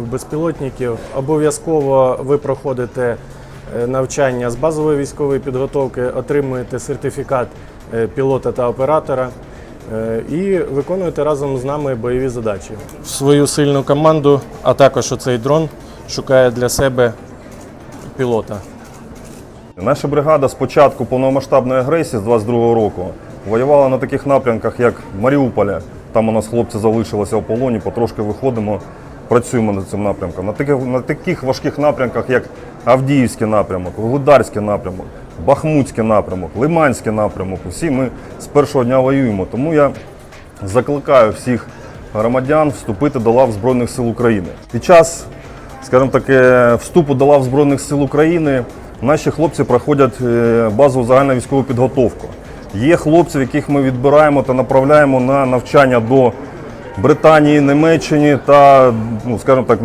безпілотників. Обов'язково ви проходите е, навчання з базової військової підготовки, отримуєте сертифікат е, пілота та оператора е, і виконуєте разом з нами бойові задачі. Свою сильну команду, а також оцей дрон шукає для себе пілота. Наша бригада з початку повномасштабної агресії з 22-го року воювала на таких напрямках, як Маріуполя. Там у нас хлопці залишилися у полоні, потрошки виходимо, працюємо над цим напрямком. На таких, на таких важких напрямках, як Авдіївський напрямок, Вугледарський напрямок, Бахмутський напрямок, Лиманський напрямок. Усі ми з першого дня воюємо. Тому я закликаю всіх громадян вступити до лав Збройних сил України. Під час скажімо так, е, вступу до лав Збройних сил України наші хлопці проходять е, базову загальну військову підготовку. Є хлопці, яких ми відбираємо та направляємо на навчання до Британії, Німеччині та, ну, скажімо так,